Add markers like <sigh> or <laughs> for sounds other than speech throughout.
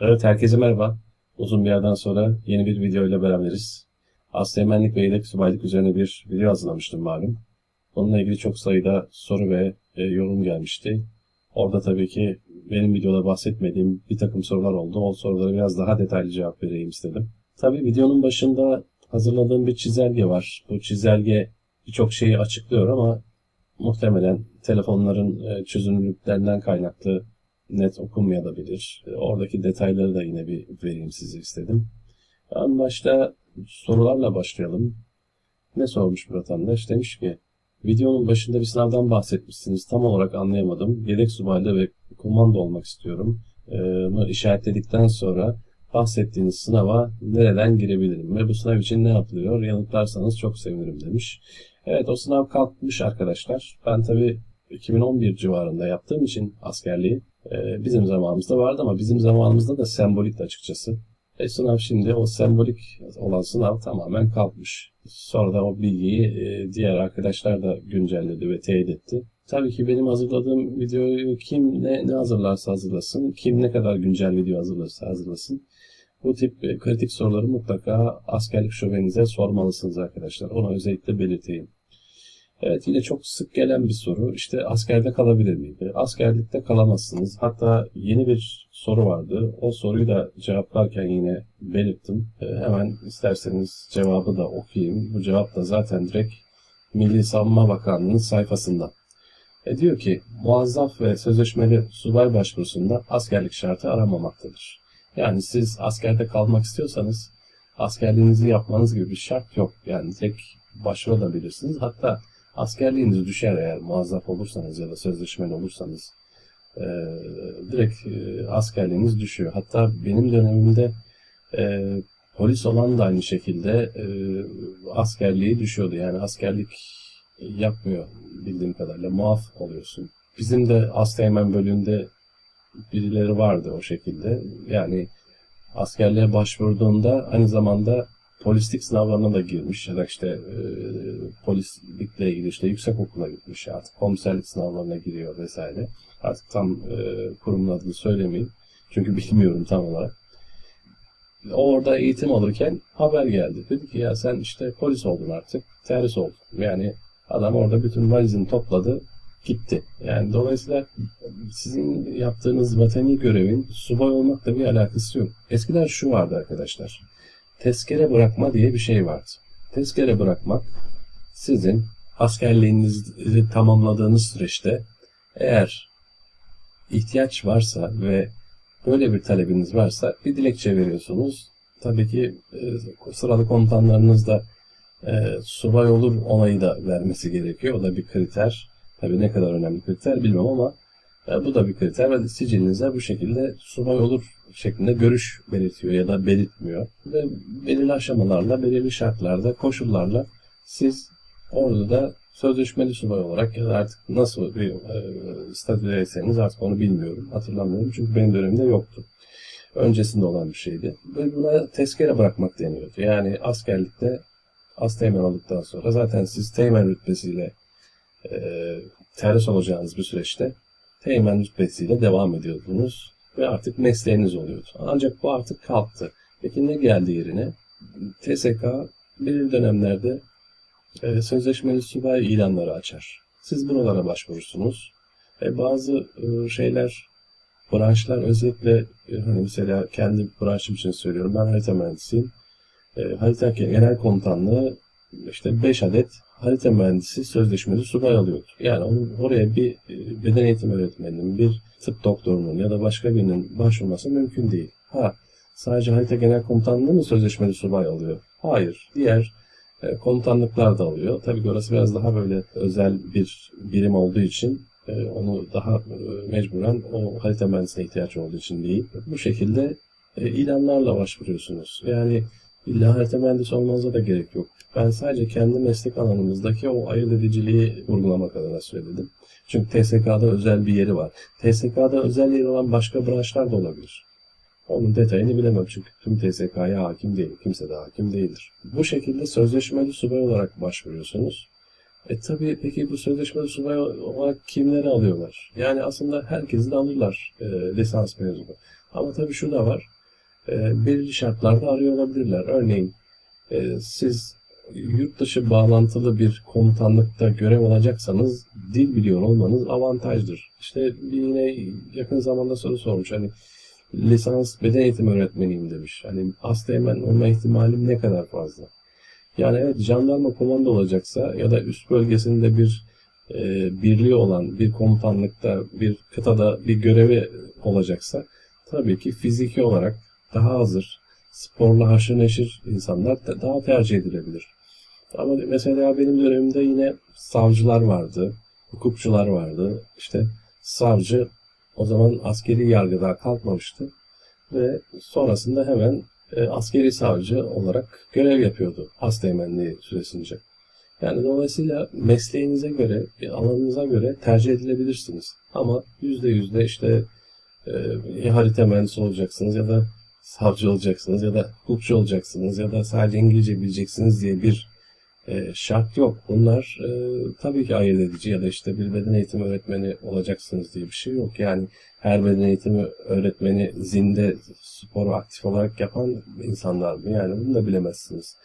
Evet herkese merhaba. Uzun bir yerden sonra yeni bir video ile beraberiz. Asteğmenlik ve yedek subaylık üzerine bir video hazırlamıştım malum. Onunla ilgili çok sayıda soru ve e, yorum gelmişti. Orada tabii ki benim videoda bahsetmediğim bir takım sorular oldu. O sorulara biraz daha detaylı cevap vereyim istedim. Tabii videonun başında hazırladığım bir çizelge var. Bu çizelge birçok şeyi açıklıyor ama muhtemelen telefonların e, çözünürlüklerinden kaynaklı net okunmayabilir. E, Oradaki detayları da yine bir vereyim size istedim. En başta sorularla başlayalım. Ne sormuş bir vatandaş? Demiş ki videonun başında bir sınavdan bahsetmişsiniz. Tam olarak anlayamadım. Yedek subaylı ve komando olmak istiyorum. E, mı işaretledikten sonra bahsettiğiniz sınava nereden girebilirim ve bu sınav için ne yapılıyor? Yanıtlarsanız çok sevinirim demiş. Evet o sınav kalkmış arkadaşlar. Ben tabii 2011 civarında yaptığım için askerliği e, bizim zamanımızda vardı ama bizim zamanımızda da sembolikti açıkçası. E, sınav şimdi o sembolik olan sınav tamamen kalkmış. Sonra da o bilgiyi e, diğer arkadaşlar da güncelledi ve teyit etti. Tabii ki benim hazırladığım videoyu kim ne, ne hazırlarsa hazırlasın, kim ne kadar güncel video hazırlarsa hazırlasın. Bu tip e, kritik soruları mutlaka askerlik şubenize sormalısınız arkadaşlar. Onu özellikle belirteyim. Evet yine çok sık gelen bir soru. İşte askerde kalabilir miydi? Askerlikte kalamazsınız. Hatta yeni bir soru vardı. O soruyu da cevaplarken yine belirttim. Ee, hemen isterseniz cevabı da okuyayım. Bu cevap da zaten direkt Milli Savunma Bakanlığı'nın sayfasında. E diyor ki muazzaf ve sözleşmeli subay başvurusunda askerlik şartı aramamaktadır. Yani siz askerde kalmak istiyorsanız askerliğinizi yapmanız gibi bir şart yok. Yani tek başvurabilirsiniz. Hatta askerliğiniz düşer eğer muazzaf olursanız ya da sözleşmeli olursanız e, direkt e, askerliğiniz düşüyor. Hatta benim dönemimde e, polis olan da aynı şekilde e, askerliği düşüyordu. Yani askerlik yapmıyor bildiğim kadarıyla. Muaf oluyorsun. Bizim de Asteğmen bölümünde birileri vardı o şekilde. Yani askerliğe başvurduğunda aynı zamanda polislik sınavlarına da girmiş ya da işte e, polislikle ilgili işte yüksek okula gitmiş artık komiserlik sınavlarına giriyor vesaire. Artık tam e, kurumun adını söylemeyeyim. Çünkü <laughs> bilmiyorum tam olarak. Orada eğitim alırken haber geldi. Dedi ki ya sen işte polis oldun artık. Terhis oldun. Yani adam orada bütün valizini topladı gitti. Yani dolayısıyla sizin yaptığınız vatani görevin subay olmakla bir alakası yok. Eskiden şu vardı arkadaşlar tezkere bırakma diye bir şey vardı. Tezkere bırakmak sizin askerliğinizi tamamladığınız süreçte eğer ihtiyaç varsa ve böyle bir talebiniz varsa bir dilekçe veriyorsunuz. Tabii ki e, sıralı komutanlarınız da e, subay olur onayı da vermesi gerekiyor. O da bir kriter. Tabii ne kadar önemli kriter bilmem ama e, bu da bir kriter ve sicilinize bu şekilde subay olur şeklinde görüş belirtiyor ya da belirtmiyor. Ve belirli aşamalarla, belirli şartlarda, koşullarla siz orada da sözleşmeli subay olarak ya da artık nasıl bir e, statüdeyseniz artık onu bilmiyorum, hatırlamıyorum. Çünkü benim dönemimde yoktu. Öncesinde olan bir şeydi. Ve buna tezkere bırakmak deniyordu. Yani askerlikte asteğmen olduktan sonra zaten siz teğmen rütbesiyle e, terhis olacağınız bir süreçte teğmen rütbesiyle devam ediyordunuz ve artık mesleğiniz oluyordu. Ancak bu artık kalktı. Peki ne geldi yerine? TSK belirli dönemlerde e, sözleşmeli subay ilanları açar. Siz buralara başvurursunuz. E, bazı e, şeyler, branşlar özellikle e, hani mesela kendi branşım için söylüyorum. Ben harita mühendisiyim. E, harita genel komutanlığı işte 5 adet harita mühendisi sözleşmeli subay alıyordu. Yani onun oraya bir e, beden eğitim öğretmeninin, bir tıp doktorunun ya da başka birinin başvurması mümkün değil. Ha, sadece harita genel komutanlığı mı sözleşmeli subay alıyor? Hayır. Diğer e, komutanlıklar da alıyor. Tabii ki orası biraz daha böyle özel bir birim olduğu için e, onu daha e, mecburen o harita mühendisine ihtiyaç olduğu için değil. Bu şekilde e, ilanlarla başvuruyorsunuz. Yani illa harita mühendisi olmanıza da gerek yok. Ben sadece kendi meslek alanımızdaki o ayırt ediciliği vurgulamak adına söyledim. Çünkü TSK'da özel bir yeri var. TSK'da özel yeri olan başka branşlar da olabilir. Onun detayını bilemem çünkü tüm TSK'ya hakim değil. Kimse de hakim değildir. Bu şekilde sözleşmeli subay olarak başvuruyorsunuz. E tabii peki bu sözleşmeli subay olarak kimleri alıyorlar? Yani aslında herkesi de alırlar e, lisans mezunu. Ama tabii şu da var. E, belirli şartlarda arıyor olabilirler. Örneğin e, siz yurt dışı bağlantılı bir komutanlıkta görev alacaksanız dil biliyor olmanız avantajdır. İşte yine yakın zamanda soru sormuş. Hani lisans beden eğitimi öğretmeniyim demiş. Hani asteğmen olma ihtimalim ne kadar fazla? Yani evet jandarma komando olacaksa ya da üst bölgesinde bir e, birliği olan bir komutanlıkta bir kıtada bir görevi olacaksa tabii ki fiziki olarak daha hazır, sporla haşır neşir insanlar da daha tercih edilebilir. Ama mesela benim dönemimde yine savcılar vardı, hukukçular vardı. İşte savcı o zaman askeri yargı daha kalkmamıştı ve sonrasında hemen e, askeri savcı olarak görev yapıyordu asteğmenliği süresince. Yani dolayısıyla mesleğinize göre, alanınıza göre tercih edilebilirsiniz. Ama yüzde yüzde işte e, harita mühendisi olacaksınız ya da savcı olacaksınız ya da hukukçu olacaksınız ya da sadece İngilizce bileceksiniz diye bir e, şart yok. Bunlar e, tabii ki ayırt edici ya da işte bir beden eğitimi öğretmeni olacaksınız diye bir şey yok. Yani her beden eğitimi öğretmeni zinde sporu aktif olarak yapan insanlar mı? Yani bunu da bilemezsiniz.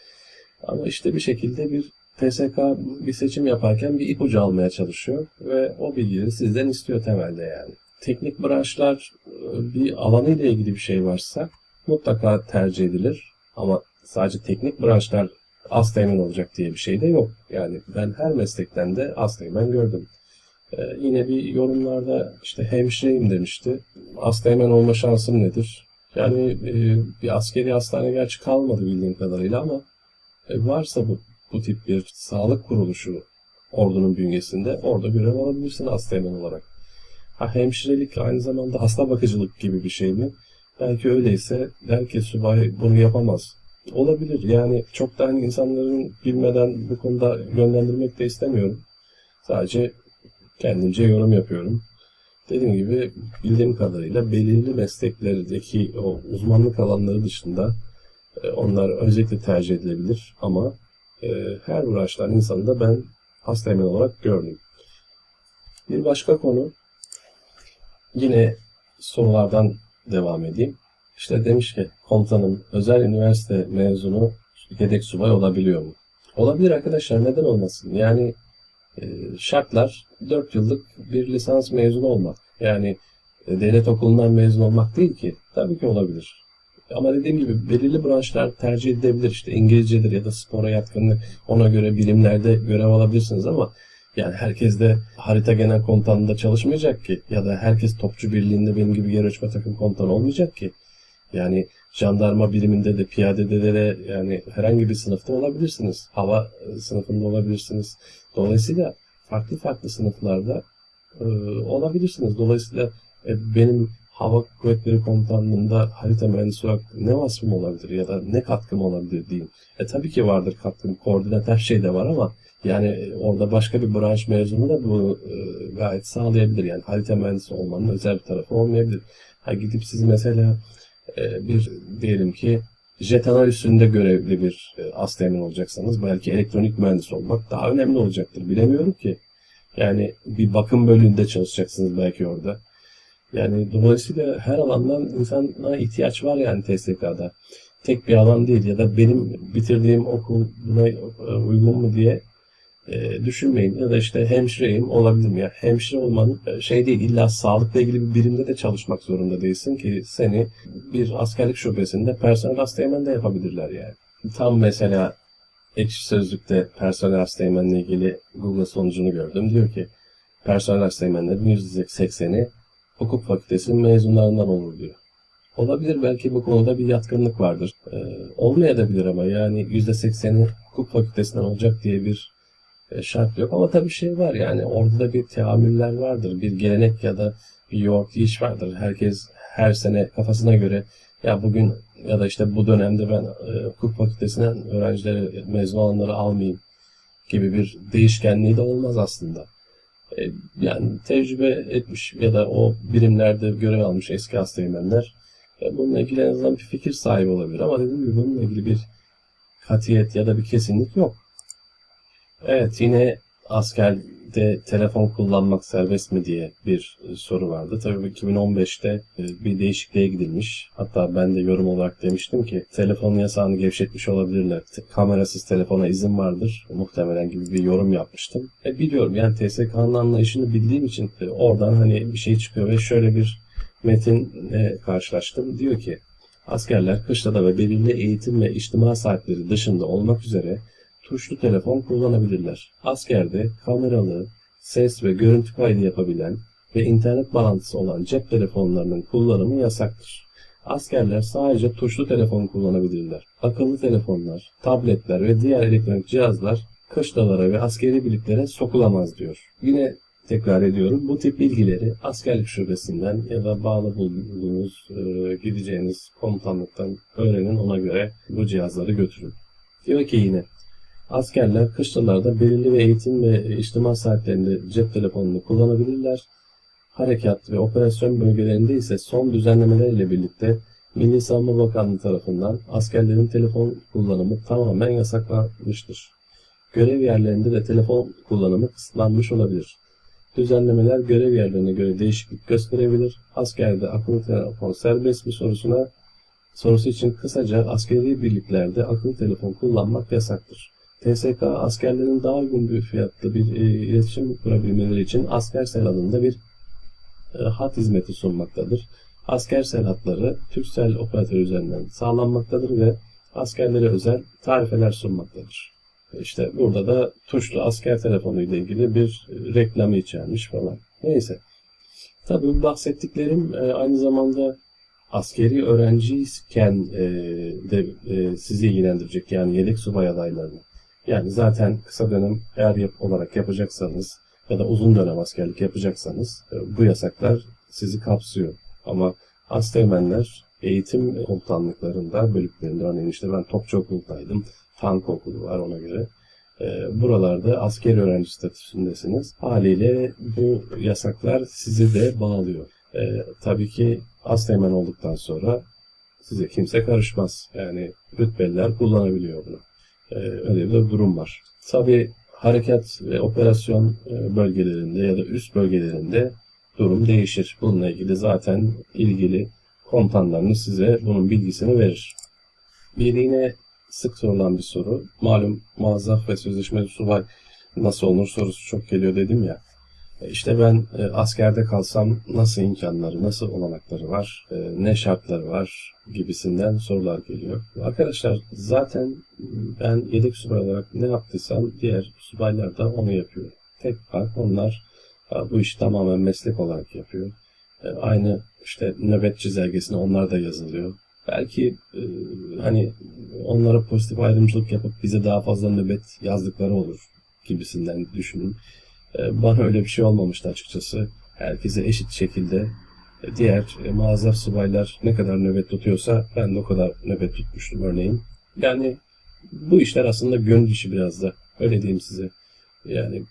Ama işte bir şekilde bir TSK bir seçim yaparken bir ipucu almaya çalışıyor ve o bilgileri sizden istiyor temelde yani. Teknik branşlar e, bir alanıyla ilgili bir şey varsa mutlaka tercih edilir. Ama sadece teknik branşlar Asteğmen olacak diye bir şey de yok. Yani ben her meslekten de Asteğmen gördüm. Ee, yine bir yorumlarda işte hemşireyim demişti. Asteğmen olma şansım nedir? Yani e, bir askeri hastane gerçi kalmadı bildiğim kadarıyla ama e, varsa bu, bu tip bir sağlık kuruluşu ordunun bünyesinde orada görev alabilirsin Asteğmen olarak. Ha hemşirelik aynı zamanda hasta bakıcılık gibi bir şey mi? Belki öyleyse belki subay bunu yapamaz. Olabilir. Yani çok da hani insanların bilmeden bu konuda yönlendirmek de istemiyorum. Sadece kendimce yorum yapıyorum. Dediğim gibi bildiğim kadarıyla belirli mesleklerdeki o uzmanlık alanları dışında e, onlar özellikle tercih edilebilir ama e, her uğraştan insanı da ben hasta emin olarak gördüm. Bir başka konu yine sorulardan devam edeyim. İşte demiş ki komutanım özel üniversite mezunu yedek subay olabiliyor mu? Olabilir arkadaşlar neden olmasın? Yani e, şartlar 4 yıllık bir lisans mezunu olmak. Yani e, devlet okulundan mezun olmak değil ki. Tabii ki olabilir. Ama dediğim gibi belirli branşlar tercih edilebilir. İşte İngilizcedir ya da spora yatkınlık. Ona göre bilimlerde görev alabilirsiniz ama yani herkes de harita genel komutanında çalışmayacak ki. Ya da herkes topçu birliğinde benim gibi yer ölçme takım komutanı olmayacak ki. Yani jandarma biriminde de piyadede de yani herhangi bir sınıfta olabilirsiniz. Hava e, sınıfında olabilirsiniz. Dolayısıyla farklı farklı sınıflarda e, olabilirsiniz. Dolayısıyla e, benim hava kuvvetleri komutanlığında harita mühendisi olarak ne vasfım olabilir ya da ne katkım olabilir diyeyim. E tabii ki vardır katkım. Koordinat her şeyde var ama yani orada başka bir branş mezunu da bunu e, gayet sağlayabilir. Yani harita mühendisi olmanın özel bir tarafı olmayabilir. Ha gidip siz mesela e, bir diyelim ki jetanal üstünde görevli bir e, asteğmen olacaksanız belki elektronik mühendis olmak daha önemli olacaktır. Bilemiyorum ki. Yani bir bakım bölümünde çalışacaksınız belki orada. Yani dolayısıyla her alandan insana ihtiyaç var yani TSK'da. Tek bir alan değil ya da benim bitirdiğim okul buna e, uygun mu diye e, düşünmeyin. Ya da işte hemşireyim olabilir mi? Ya hemşire olmanın e, şey değil illa sağlıkla ilgili bir birimde de çalışmak zorunda değilsin ki seni bir askerlik şubesinde personel hastaymen de yapabilirler yani. Tam mesela ekşi sözlükte personel hastaymenle ilgili Google sonucunu gördüm. Diyor ki personel hastaymenlerin %80'i hukuk fakültesinin mezunlarından olur diyor. Olabilir belki bu konuda bir yatkınlık vardır. Ee, olmayabilir ama yani %80'i hukuk fakültesinden olacak diye bir şart yok ama tabii şey var yani orada da bir teamüller vardır. Bir gelenek ya da bir yoğurt iş vardır. Herkes her sene kafasına göre ya bugün ya da işte bu dönemde ben e, hukuk fakültesinden öğrencileri mezun olanları almayayım gibi bir değişkenliği de olmaz aslında. E, yani tecrübe etmiş ya da o birimlerde görev almış eski hastaymenler e, bununla ilgili en azından bir fikir sahibi olabilir ama dediğim gibi bununla ilgili bir katiyet ya da bir kesinlik yok. Evet yine askerde telefon kullanmak serbest mi diye bir e, soru vardı. Tabii 2015'te e, bir değişikliğe gidilmiş. Hatta ben de yorum olarak demiştim ki telefon yasağını gevşetmiş olabilirler. Kamerasız telefona izin vardır muhtemelen gibi bir yorum yapmıştım. E biliyorum yani TSK'nın anlayışını bildiğim için e, oradan hani bir şey çıkıyor ve şöyle bir metinle karşılaştım. Diyor ki askerler kışlada ve belirli eğitim ve içtima saatleri dışında olmak üzere tuşlu telefon kullanabilirler. Askerde kameralı, ses ve görüntü kaydı yapabilen ve internet bağlantısı olan cep telefonlarının kullanımı yasaktır. Askerler sadece tuşlu telefon kullanabilirler. Akıllı telefonlar, tabletler ve diğer elektronik cihazlar kışlalara ve askeri birliklere sokulamaz diyor. Yine tekrar ediyorum bu tip bilgileri askerlik şubesinden ya da bağlı bulunduğunuz e, gideceğiniz komutanlıktan öğrenin ona göre bu cihazları götürün. Diyor ki yine Askerler kışlalarda belirli ve eğitim ve içtima saatlerinde cep telefonunu kullanabilirler. Harekat ve operasyon bölgelerinde ise son düzenlemelerle birlikte Milli Savunma Bakanlığı tarafından askerlerin telefon kullanımı tamamen yasaklanmıştır. Görev yerlerinde de telefon kullanımı kısıtlanmış olabilir. Düzenlemeler görev yerlerine göre değişiklik gösterebilir. Askerde akıllı telefon serbest mi sorusuna sorusu için kısaca askeri birliklerde akıllı telefon kullanmak yasaktır. TSK askerlerin daha uygun bir fiyatlı bir e, iletişim kurabilmeleri için Askersel adında bir e, hat hizmeti sunmaktadır. Askersel hatları Türksel operatörü üzerinden sağlanmaktadır ve askerlere özel tarifeler sunmaktadır. İşte burada da tuşlu asker telefonu ile ilgili bir e, reklamı içermiş falan. Neyse. Tabii bu bahsettiklerim e, aynı zamanda askeri öğrenciyken e, de sizi ilgilendirecek yani yedek subay adaylarını. Yani zaten kısa dönem eğer yap olarak yapacaksanız ya da uzun dönem askerlik yapacaksanız e, bu yasaklar sizi kapsıyor. Ama asteğmenler eğitim komutanlıklarında bölüklerinde örneğin işte ben Topçu Okulu'daydım. Tank okulu var ona göre. E, buralarda askeri öğrenci statüsündesiniz. Haliyle bu yasaklar sizi de bağlıyor. E, tabii ki asteğmen olduktan sonra size kimse karışmaz. Yani rütbeliler kullanabiliyor bunu. Öyle bir durum var. Tabi harekat ve operasyon e, bölgelerinde ya da üst bölgelerinde durum değişir. Bununla ilgili zaten ilgili komutanlarınız size bunun bilgisini verir. Bir yine sık sorulan bir soru. Malum muazzaf ve sözleşmeli subay nasıl olur sorusu çok geliyor dedim ya. İşte ben e, askerde kalsam nasıl imkanları, nasıl olanakları var, e, ne şartları var gibisinden sorular geliyor. Arkadaşlar zaten ben yedek subay olarak ne yaptıysam diğer subaylar da onu yapıyor. Tek fark onlar e, bu işi tamamen meslek olarak yapıyor. E, Aynı işte nöbet çizelgesine onlar da yazılıyor. Belki e, hani onlara pozitif ayrımcılık yapıp bize daha fazla nöbet yazdıkları olur gibisinden düşünün. E, Bana öyle bir şey olmamıştı açıkçası. Herkese eşit şekilde e, diğer e, muazzaf subaylar ne kadar nöbet tutuyorsa ben de o kadar nöbet tutmuştum örneğin. Yani bu işler aslında gönül işi biraz da. Öyle diyeyim size. Yani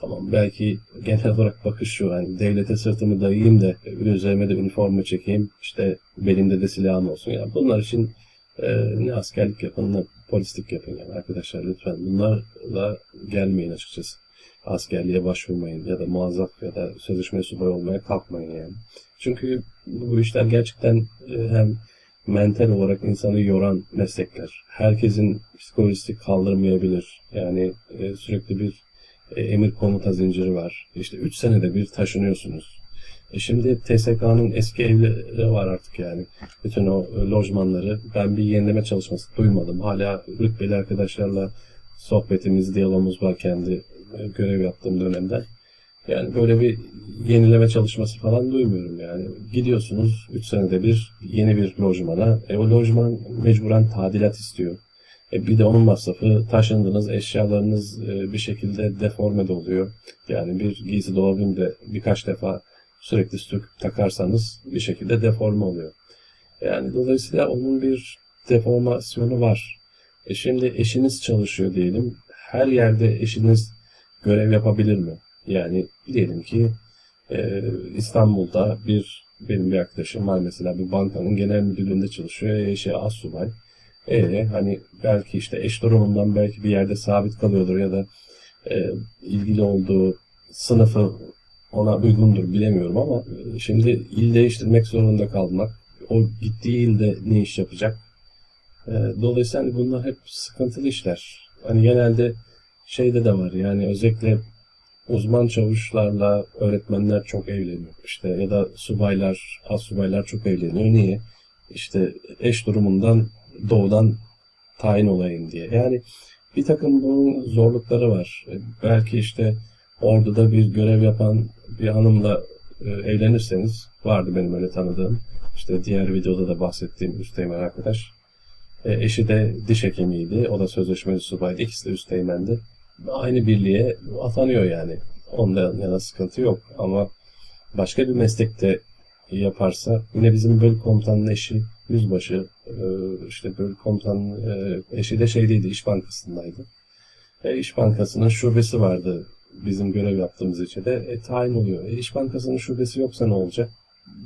tamam belki genel olarak bakış şu hani devlete sırtımı dayayayım da üzerime de üniforma çekeyim işte belimde de silahım olsun. Yani bunlar için e, ne askerlik yapın ne polislik yapın yani arkadaşlar lütfen bunlarla gelmeyin açıkçası askerliğe başvurmayın ya da muazzaf ya da sözleşme subay olmaya kalkmayın yani. Çünkü bu işler gerçekten e, hem mental olarak insanı yoran meslekler. Herkesin psikolojisi kaldırmayabilir. Yani e, sürekli bir e, emir komuta zinciri var. İşte 3 senede bir taşınıyorsunuz. E şimdi TSK'nın eski evleri var artık yani. Bütün o lojmanları. Ben bir yenileme çalışması duymadım. Hala rütbeli arkadaşlarla sohbetimiz, diyalogumuz var kendi görev yaptığım dönemden. Yani böyle bir yenileme çalışması falan duymuyorum yani. Gidiyorsunuz 3 senede bir yeni bir lojmana. E o lojman mecburen tadilat istiyor. E bir de onun masrafı taşındınız eşyalarınız e, bir şekilde deforme de oluyor. Yani bir giysi dolabında birkaç defa sürekli söküp takarsanız bir şekilde deforme oluyor. Yani dolayısıyla onun bir deformasyonu var. E şimdi eşiniz çalışıyor diyelim. Her yerde eşiniz görev yapabilir mi? Yani diyelim ki e, İstanbul'da bir benim bir arkadaşım var mesela bir bankanın genel müdürlüğünde çalışıyor. Eşi assubay. E hani belki işte eş durumundan belki bir yerde sabit kalıyordur ya da e, ilgili olduğu sınıfı ona uygundur bilemiyorum ama e, şimdi il değiştirmek zorunda kalmak, o gittiği ilde ne iş yapacak? E, dolayısıyla hani bunlar hep sıkıntılı işler. Hani genelde şeyde de var yani özellikle uzman çavuşlarla öğretmenler çok evleniyor. İşte ya da subaylar, az subaylar çok evleniyor. Niye? İşte eş durumundan doğudan tayin olayım diye. Yani bir takım bunun zorlukları var. E, Belki işte orduda bir görev yapan bir hanımla e, evlenirseniz vardı benim öyle tanıdığım. İşte diğer videoda da bahsettiğim üsteğmen arkadaş. E, eşi de diş hekimiydi. O da sözleşmeli subaydı. İkisi de üsteğmendi. Aynı birliğe atanıyor yani. Ondan yana sıkıntı yok. Ama başka bir meslekte yaparsa yine bizim bölük komutanının eşi yüzbaşı e, işte bölük komutanının e, eşi de şeydeydi İş Bankası'ndaydı. E, İş Bankası'nın şubesi vardı bizim görev yaptığımız ilçede. E, tayin oluyor. E, İş Bankası'nın şubesi yoksa ne olacak?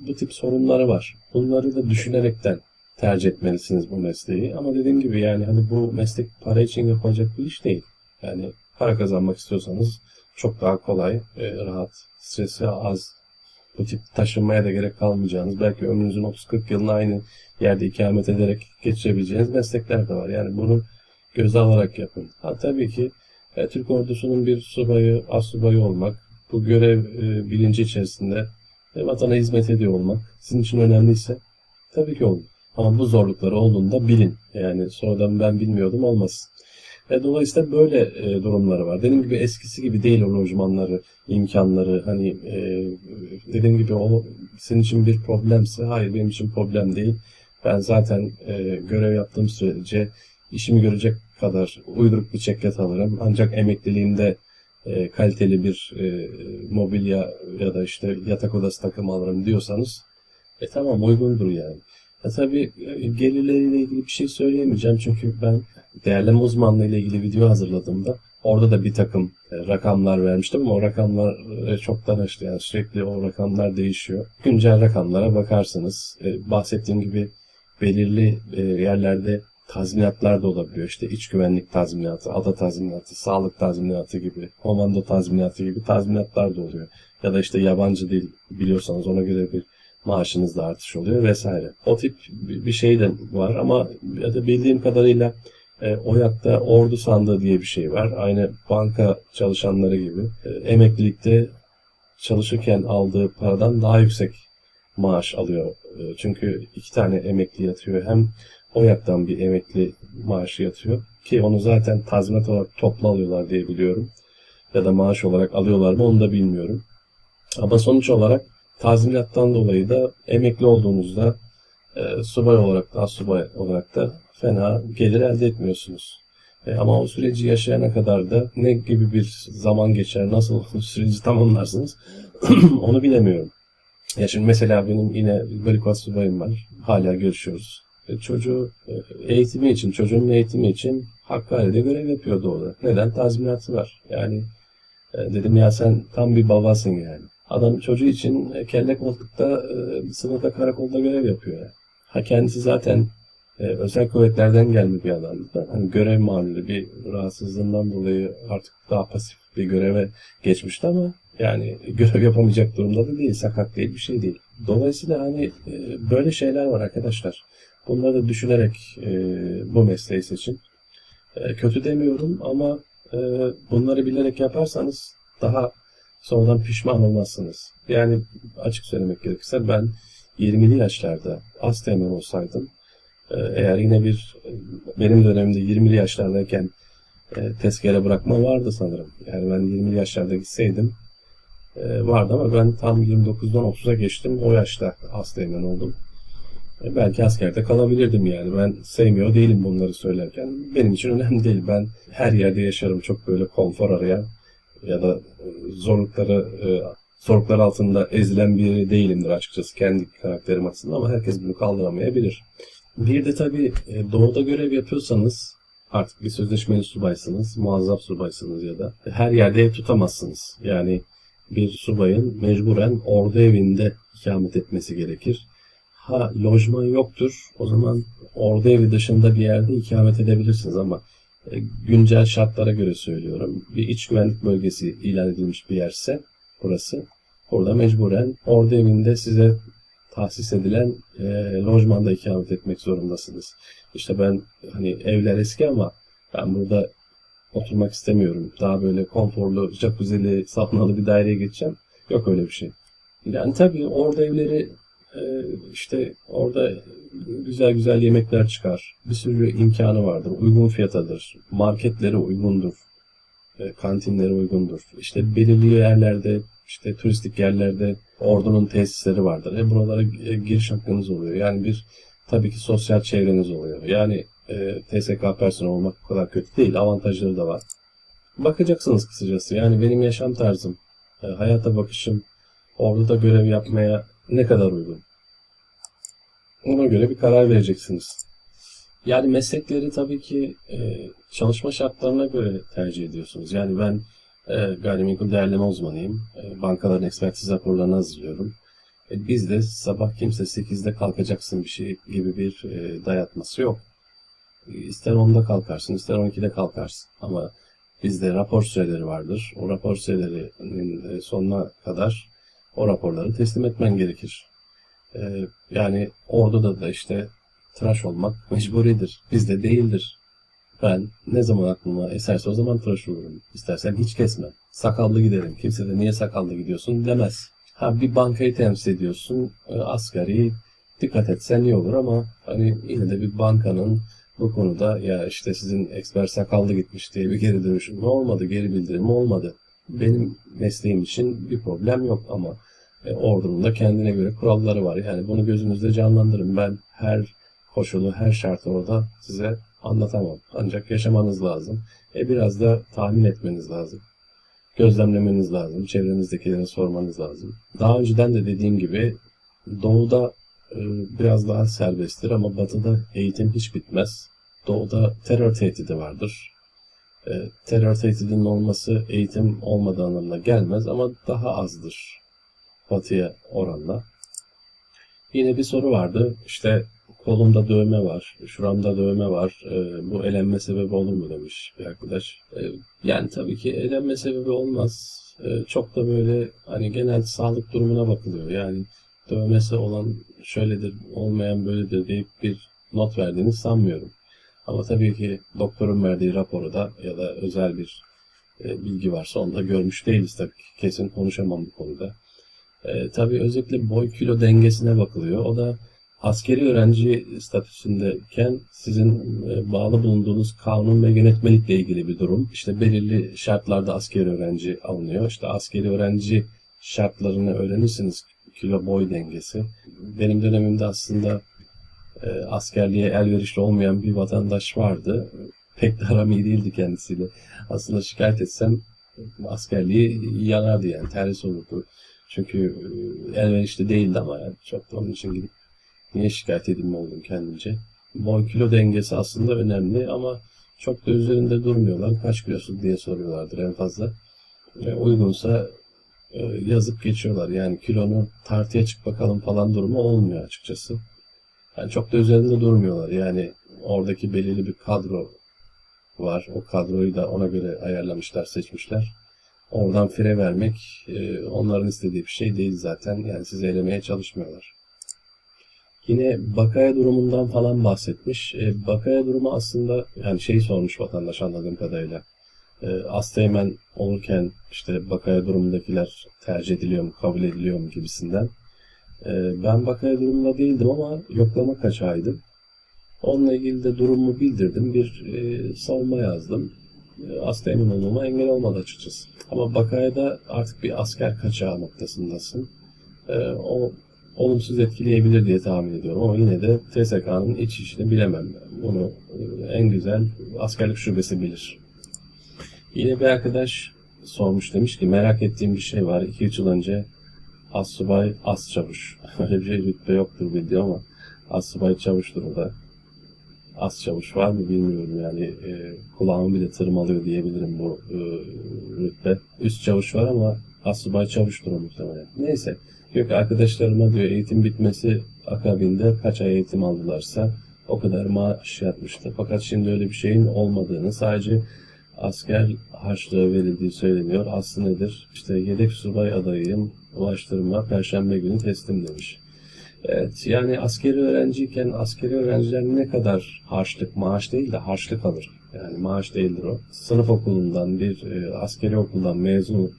Bu tip sorunları var. Bunları da düşünerekten tercih etmelisiniz bu mesleği. Ama dediğim gibi yani hani bu meslek para için yapılacak bir iş değil. Yani para kazanmak istiyorsanız çok daha kolay, e, rahat, stresi az, bu tip taşınmaya da gerek kalmayacağınız, belki ömrünüzün 30-40 yılını aynı yerde ikamet ederek geçirebileceğiniz meslekler de var. Yani bunu göze alarak yapın. Ha tabii ki e, Türk ordusunun bir subayı, az subayı olmak, bu görev e, bilinci içerisinde e, vatana hizmet ediyor olmak sizin için önemliyse tabii ki olun. Ama bu zorlukları olduğunda bilin. Yani sonradan ben bilmiyordum olmasın. E, dolayısıyla böyle e, durumları var. Dediğim gibi eskisi gibi değil lojmanları, imkanları. Hani e, dediğim gibi o senin için bir problemse hayır benim için problem değil. Ben zaten e, görev yaptığım sürece işimi görecek kadar uyduruk bir ceket alırım. Ancak emekliliğimde e, kaliteli bir e, mobilya ya da işte yatak odası takımı alırım diyorsanız e tamam uygundur yani. E tabii e, gelirleriyle ilgili bir şey söyleyemeyeceğim çünkü ben değerleme uzmanlığı ile ilgili video hazırladığımda orada da bir takım e, rakamlar vermiştim ama o rakamlar e, çoktan işte yani sürekli o rakamlar değişiyor. Güncel rakamlara bakarsınız. Bahsettiğim gibi belirli yerlerde tazminatlar da olabiliyor. İşte iç güvenlik tazminatı, ada tazminatı, sağlık tazminatı gibi, komando tazminatı gibi tazminatlar da oluyor. Ya da işte yabancı dil biliyorsanız ona göre bir maaşınızda artış oluyor vesaire. O tip bir şey de var ama ya da bildiğim kadarıyla e, OYAK'ta ordu sandığı diye bir şey var. Aynı banka çalışanları gibi. E, emeklilikte çalışırken aldığı paradan daha yüksek maaş alıyor. E, çünkü iki tane emekli yatıyor. Hem OYAK'tan bir emekli maaşı yatıyor. Ki onu zaten tazminat olarak toplu alıyorlar diye biliyorum. Ya da maaş olarak alıyorlar mı onu da bilmiyorum. Ama sonuç olarak tazminattan dolayı da emekli olduğunuzda e, subay olarak da subay olarak da fena gelir elde etmiyorsunuz. E, ama o süreci yaşayana kadar da ne gibi bir zaman geçer, nasıl süreci tamamlarsınız <clears throat> onu bilemiyorum. Ya şimdi mesela benim yine barikat subayım var. Hala görüşüyoruz. E, çocuğu e, eğitimi için, çocuğun eğitimi için Hakkari'de görev yapıyordu orada. Neden? Tazminatı var. Yani e, dedim ya sen tam bir babasın yani. Adam çocuğu için e, kelle koltukta e, sınıfta karakolda görev yapıyor. Ha kendisi zaten e, özel kuvvetlerden gelme bir adamdı da. Hani görev mamülü bir rahatsızlığından dolayı artık daha pasif bir göreve geçmişti ama yani görev yapamayacak durumda da değil. Sakat değil bir şey değil. Dolayısıyla hani e, böyle şeyler var arkadaşlar. Bunları da düşünerek bu mesleği seçin. Kötü demiyorum ama bunları bilerek yaparsanız daha sonradan pişman olmazsınız. Yani açık söylemek gerekirse ben 20'li yaşlarda az teğmen olsaydım e, eğer yine bir benim dönemimde 20'li yaşlardayken e, tezkere bırakma vardı sanırım. Yani ben 20'li yaşlarda gitseydim e, vardı ama ben tam 29'dan 30'a geçtim. O yaşta az teğmen oldum. E, belki askerde kalabilirdim yani. Ben sevmiyor değilim bunları söylerken. Benim için önemli değil. Ben her yerde yaşarım. Çok böyle konfor arayan ya da e, zorlukları e, zorluklar altında ezilen biri değilimdir açıkçası kendi karakterim açısından ama herkes bunu kaldıramayabilir. Bir de tabii e, doğuda görev yapıyorsanız artık bir sözleşmeli subaysınız, muazzaf subaysınız ya da her yerde ev tutamazsınız. Yani bir subayın mecburen ordu evinde ikamet etmesi gerekir. Ha lojman yoktur. O zaman ordu evi dışında bir yerde ikamet edebilirsiniz ama güncel şartlara göre söylüyorum. Bir iç güvenlik bölgesi ilan edilmiş bir yerse burası. Burada mecburen ordu evinde size tahsis edilen e, lojmanda ikamet etmek zorundasınız. İşte ben hani evler eski ama ben burada oturmak istemiyorum. Daha böyle konforlu, jacuzzi'li, saunalı bir daireye geçeceğim. Yok öyle bir şey. Yani tabii orada evleri e, işte orada güzel güzel yemekler çıkar. Bir sürü imkanı vardır. Uygun fiyatadır. Marketleri uygundur. E, kantinleri uygundur. İşte belirli yerlerde işte turistik yerlerde ordunun tesisleri vardır. E buralara e, giriş hakkınız oluyor. Yani bir tabii ki sosyal çevreniz oluyor. Yani e, TSK personeli olmak o kadar kötü değil. Avantajları da var. Bakacaksınız kısacası. Yani benim yaşam tarzım, e, hayata bakışım, orduda görev yapmaya ne kadar uygun. Ona göre bir karar vereceksiniz. Yani meslekleri tabii ki e, çalışma şartlarına göre tercih ediyorsunuz. Yani ben e, gayrimenkul değerleme uzmanıyım. E, bankaların ekspertiz raporlarını hazırlıyorum. E, bizde sabah kimse 8'de kalkacaksın bir şey gibi bir e, dayatması yok. E, İster 10'da kalkarsın, ister 12'de kalkarsın. Ama bizde rapor süreleri vardır. O rapor sürelerinin e, sonuna kadar o raporları teslim etmen gerekir. E, yani orduda da işte tıraş olmak mecburidir. Bizde değildir. Ben ne zaman aklıma eserse o zaman tıraş olurum. İstersen hiç kesmem. Sakallı giderim. Kimse de niye sakallı gidiyorsun demez. Ha bir bankayı temsil ediyorsun. E, asgari dikkat etsen iyi olur ama hani yine de bir bankanın bu konuda ya işte sizin eksper sakallı gitmiş diye bir geri dönüşüm olmadı, geri bildirim olmadı. Benim mesleğim için bir problem yok ama e, ordunun da kendine göre kuralları var. Yani bunu gözünüzde canlandırın. Ben her koşulu, her şartı orada size anlatamam. Ancak yaşamanız lazım. E biraz da tahmin etmeniz lazım. Gözlemlemeniz lazım. Çevrenizdekileri sormanız lazım. Daha önceden de dediğim gibi doğuda e, biraz daha serbesttir ama batıda eğitim hiç bitmez. Doğuda terör tehdidi vardır. E, terör tehdidinin olması eğitim olmadığı anlamına gelmez ama daha azdır batıya oranla. Yine bir soru vardı. İşte kolumda dövme var, şuramda dövme var. E, bu elenme sebebi olur mu demiş bir arkadaş. E, yani tabii ki elenme sebebi olmaz. E, çok da böyle hani genel sağlık durumuna bakılıyor. Yani dövmesi olan şöyledir, olmayan böyledir deyip bir not verdiğini sanmıyorum. Ama tabii ki doktorun verdiği raporu da ya da özel bir e, bilgi varsa onu da görmüş değiliz tabii ki. Kesin konuşamam bu konuda. E, tabii özellikle boy kilo dengesine bakılıyor. O da askeri öğrenci statüsündeyken sizin e, bağlı bulunduğunuz kanun ve yönetmelikle ilgili bir durum. İşte belirli şartlarda askeri öğrenci alınıyor. İşte askeri öğrenci şartlarını öğrenirsiniz. Kilo boy dengesi. Benim dönemimde aslında e, askerliğe elverişli olmayan bir vatandaş vardı. Pek de aram değildi kendisiyle. Aslında şikayet etsem askerliği yanardı yani terhis olurdu. Çünkü e, elverişli değildi ama yani çok da onun için gidip niye şikayet edeyim oldum kendimce. Boy kilo dengesi aslında önemli ama çok da üzerinde durmuyorlar. Kaç kilosun diye soruyorlardır en fazla. E, uygunsa e, yazıp geçiyorlar. Yani kilonu tartıya çık bakalım falan durumu olmuyor açıkçası. Yani çok da üzerinde durmuyorlar. Yani oradaki belirli bir kadro var. O kadroyu da ona göre ayarlamışlar, seçmişler. Oradan fire vermek e, onların istediği bir şey değil zaten. Yani sizi elemeye çalışmıyorlar. Yine bakaya durumundan falan bahsetmiş. E, bakaya durumu aslında yani şey sormuş vatandaş anladığım kadarıyla. E, Asteğmen olurken işte bakaya durumundakiler tercih ediliyor mu, kabul ediliyor mu gibisinden. E, ben bakaya durumunda değildim ama yoklama kaçağıydım. Onunla ilgili de durumu bildirdim. Bir e, savunma yazdım. E, Asteğmen olmama engel olmadı açıkçası. Ama bakayada artık bir asker kaçağı noktasındasın. E, o olumsuz etkileyebilir diye tahmin ediyorum. Ama yine de TSK'nın iç işini bilemem. Bunu e, en güzel askerlik şubesi bilir. Yine bir arkadaş sormuş demiş ki merak ettiğim bir şey var. 2-3 yıl önce Assubay As Çavuş. <laughs> Öyle bir şey rütbe yoktur bildiğim ama Assubay Çavuş'tur o da. As Çavuş var mı bilmiyorum yani e, kulağımı bile tırmalıyor diyebilirim bu e, rütbe. Üst Çavuş var ama Assubay Çavuş'tur o muhtemelen. Neyse. Yok arkadaşlarıma diyor eğitim bitmesi akabinde kaç ay eğitim aldılarsa o kadar maaş yatmıştı. Fakat şimdi öyle bir şeyin olmadığını sadece asker harçlığı verildiği söyleniyor. Aslı nedir? İşte yedek subay adayıyım. Ulaştırma Perşembe günü teslim demiş. Evet yani askeri öğrenciyken askeri öğrenciler ne kadar harçlık, maaş değil de harçlık alır. Yani maaş değildir o. Sınıf okulundan bir e, askeri okuldan mezun olup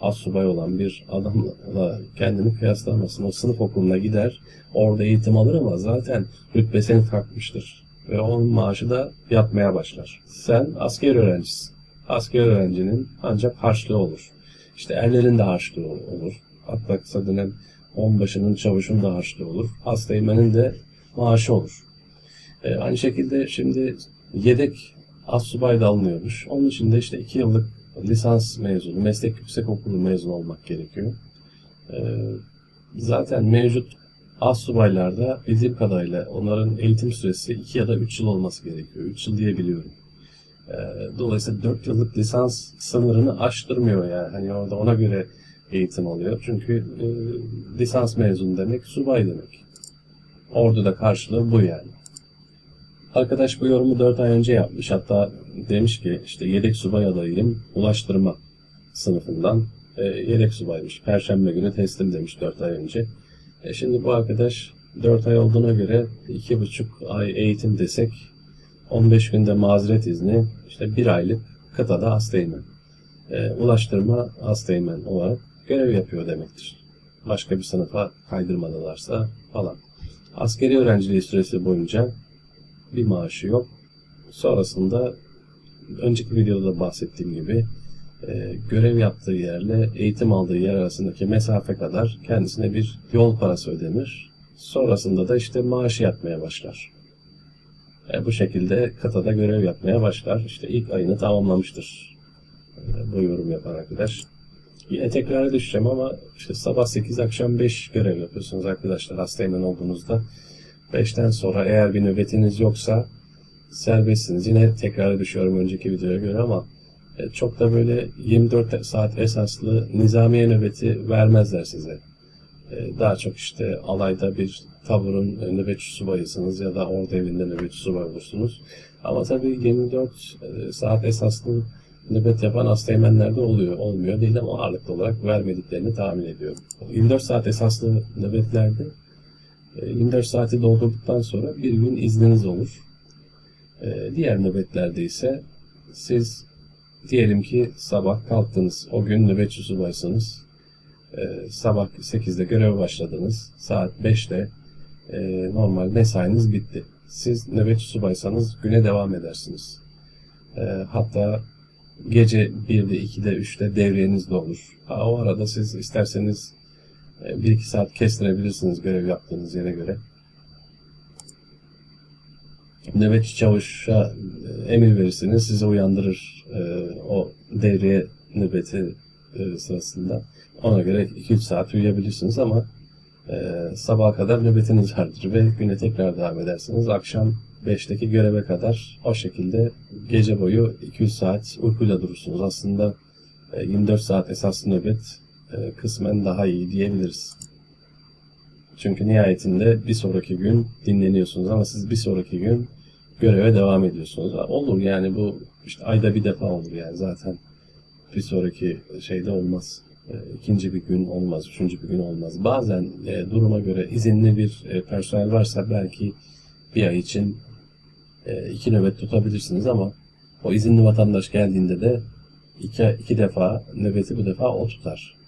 assubay olan bir adamla kendini kıyaslamasın. O sınıf okuluna gider, orada eğitim alır ama zaten rütbesini takmıştır. Ve onun maaşı da yatmaya başlar. Sen asker öğrencisin. Asker öğrencinin ancak harçlığı olur. İşte erlerin de harçlığı olur. Hatta kısa dönem onbaşının çavuşun da harçlığı olur. Asteğmenin de maaşı olur. Ee, aynı şekilde şimdi yedek assubay da alınıyormuş. Onun için de işte iki yıllık lisans mezunu, meslek yüksek okulu mezunu olmak gerekiyor. Ee, zaten mevcut astsubaylarda bildiğim kadarıyla onların eğitim süresi 2 ya da 3 yıl olması gerekiyor. 3 yıl diye biliyorum. Ee, dolayısıyla 4 yıllık lisans sınırını aştırmıyor yani. Hani orada ona göre eğitim alıyor. Çünkü e, lisans mezunu demek subay demek. Orduda karşılığı bu yani. Arkadaş bu yorumu 4 ay önce yapmış. Hatta demiş ki işte yedek subay adayıyım ulaştırma sınıfından. E, yedek subaymış. Perşembe günü teslim demiş 4 ay önce. E, şimdi bu arkadaş 4 ay olduğuna göre 2,5 ay eğitim desek 15 günde mazeret izni işte 1 aylık kıtada asteğmen. E, ulaştırma asteğmen olarak görev yapıyor demektir. Başka bir sınıfa kaydırmadılarsa falan. Askeri öğrenciliği süresi boyunca bir maaşı yok. Sonrasında önceki videoda da bahsettiğim gibi e, görev yaptığı yerle eğitim aldığı yer arasındaki mesafe kadar kendisine bir yol parası ödenir. Sonrasında da işte maaşı yatmaya başlar. E, bu şekilde katada görev yapmaya başlar. İşte ilk ayını tamamlamıştır. E, bu yorum yapan arkadaş. Yine tekrara düşeceğim ama işte sabah 8 akşam 5 görev yapıyorsunuz arkadaşlar hastaymen olduğunuzda. 5'ten sonra eğer bir nöbetiniz yoksa serbestsiniz. Yine tekrara düşüyorum önceki videoya göre ama çok da böyle 24 saat esaslı nizamiye nöbeti vermezler size. E, Daha çok işte alayda bir taburun nöbetçi subayısınız ya da orada evinde nöbetçi subay olursunuz. Ama tabii 24 e, saat esaslı nöbet yapan asteğmenler de oluyor. Olmuyor değil ama ağırlıklı olarak vermediklerini tahmin ediyorum. 24 saat esaslı nöbetlerde 24 saati doldurduktan sonra bir gün izniniz olur. Diğer nöbetlerde ise siz diyelim ki sabah kalktınız. O gün nöbetçi subaysınız. Sabah 8'de göreve başladınız. Saat 5'te normal mesainiz bitti. Siz nöbetçi subaysanız güne devam edersiniz. Hatta gece 1'de, 2'de, 3'te devriyeniz de olur. Ha, o arada siz isterseniz 1-2 saat kestirebilirsiniz görev yaptığınız yere göre. Nöbetçi çavuşa e, emir verirsiniz, sizi uyandırır e, o devriye nöbeti e, sırasında. Ona göre 2-3 saat uyuyabilirsiniz ama sabaha kadar nöbetiniz vardır ve güne tekrar devam edersiniz. Akşam 5'teki göreve kadar o şekilde gece boyu 200 saat uykuyla durursunuz. Aslında 24 saat esaslı nöbet kısmen daha iyi diyebiliriz. Çünkü nihayetinde bir sonraki gün dinleniyorsunuz ama siz bir sonraki gün göreve devam ediyorsunuz. Olur yani bu işte ayda bir defa olur yani zaten bir sonraki şeyde olmaz. İkinci bir gün olmaz, üçüncü bir gün olmaz. Bazen e, duruma göre izinli bir e, personel varsa belki bir ay için e, iki nöbet tutabilirsiniz ama o izinli vatandaş geldiğinde de iki, iki defa nöbeti bu defa o tutar.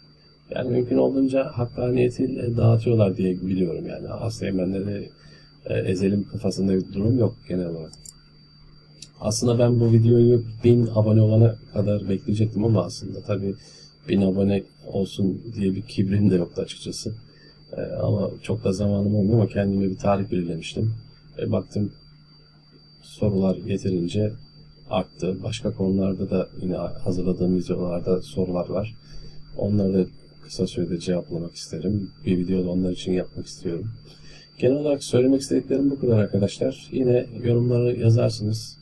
Yani mümkün olduğunca hakkaniyetiyle dağıtıyorlar diye biliyorum yani. Hasta emenleri e, ezelim kafasında bir durum yok genel olarak. Aslında ben bu videoyu 1000 abone olana kadar bekleyecektim ama aslında tabii 1000 abone olsun diye bir kibrim de yoktu açıkçası. E, ama çok da zamanım olmuyor ama kendime bir tarih belirlemiştim. E, baktım sorular yeterince arttı. Başka konularda da yine hazırladığım videolarda sorular var. Onları da kısa sürede cevaplamak isterim. Bir video da onlar için yapmak istiyorum. Genel olarak söylemek istediklerim bu kadar arkadaşlar. Yine yorumları yazarsınız.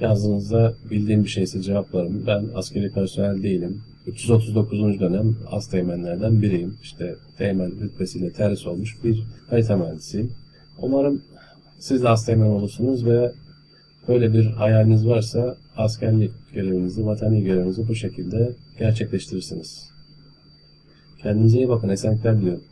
Yazdığınızda bildiğim bir şeyse cevaplarım. Ben askeri personel değilim. 339. dönem az teğmenlerden biriyim. İşte teğmen rütbesiyle terhis olmuş bir harita mühendisiyim. Umarım siz de asteğmen olursunuz ve böyle bir hayaliniz varsa askerlik görevinizi, vatani görevinizi bu şekilde gerçekleştirirsiniz. Kendinize iyi bakın. Esenlikler diliyorum.